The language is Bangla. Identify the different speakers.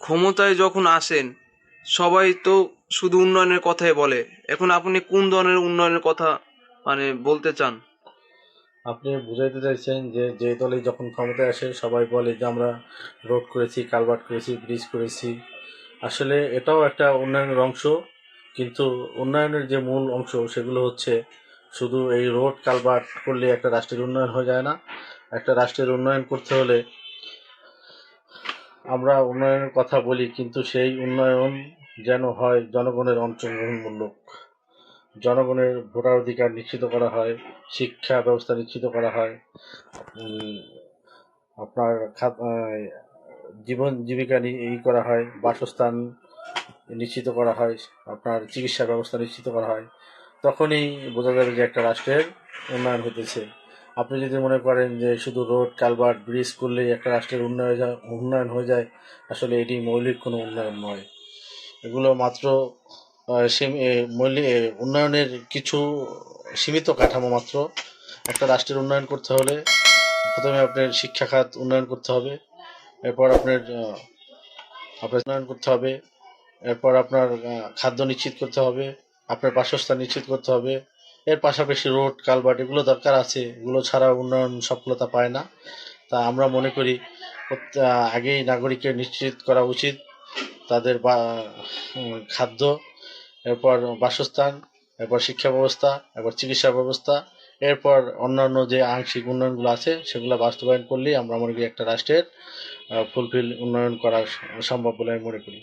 Speaker 1: ক্ষমতায় যখন আসেন, সবাই তো শুধু উন্নয়নের কথাই বলে। এখন আপনি কোন ধরনের উন্নয়নের কথা মানে বলতে চান?
Speaker 2: আপনি বুঝাইতে চাইছেন যে যে দলে যখন ক্ষমতায় আসে, সবাই বলে যে, আমরা রোড করেছি, কালভার্ট করেছি, ব্রিজ করেছি। আসলে এটাও একটা উন্নয়নের অংশ, কিন্তু উন্নয়নের যে মূল অংশ, সেগুলো হচ্ছে শুধু এই রোড, কালভার্ট করলে একটা রাষ্ট্রের উন্নয়ন হয়ে যায় না। একটা রাষ্ট্রের উন্নয়ন করতে হলে আমরা উন্নয়নের কথা বলি, কিন্তু সেই উন্নয়ন যেন হয় জনগণের অংশগ্রহণমূলক। জনগণের ভোটার অধিকার নিশ্চিত করা হয়, শিক্ষা ব্যবস্থা নিশ্চিত করা হয় আপনার জীবন জীবিকা ই করা হয়, বাসস্থান নিশ্চিত করা হয়, আপনার চিকিৎসা ব্যবস্থা নিশ্চিত করা হয়। তখনই বোঝা যাবে যে একটা রাষ্ট্রের উন্নয়ন হতেছে আপনি যদি মনে করেন যে শুধু রোড, কালভার্ট, ব্রিজ করলেই একটা রাষ্ট্রের উন্নয়ন উন্নয়ন হয়ে যায়, আসলে এটি মৌলিক কোনো উন্নয়ন নয়। এগুলো মাত্র মৌলিক উন্নয়নের কিছু সীমিত কাঠামো মাত্র। একটা রাষ্ট্রের উন্নয়ন করতে হলে প্রথমে আপনার শিক্ষা খাত উন্নয়ন করতে হবে, এরপর আপনার আপনার উন্নয়ন করতে হবে, এরপর আপনার খাদ্য নিশ্চিত করতে হবে, আপনার বাসস্থান নিশ্চিত করতে হবে এর পাশাপাশি রোড কালভার্ট এগুলো দরকার আছে। এগুলো ছাড়া উন্নয়ন সফলতা পায় না। তা আমরা মনে করি আগেই নাগরিকের নিশ্চিত করা উচিত তাদের বা খাদ্য, এরপর বাসস্থান, এরপর শিক্ষা ব্যবস্থা, এরপর চিকিৎসা ব্যবস্থা, এরপর অন্যান্য যে আংশিক উন্নয়নগুলো আছে সেগুলো বাস্তবায়ন করলেই আমরা মনে করি একটা রাষ্ট্রের ফুলফিল উন্নয়ন করা সম্ভব বলে আমি মনে করি।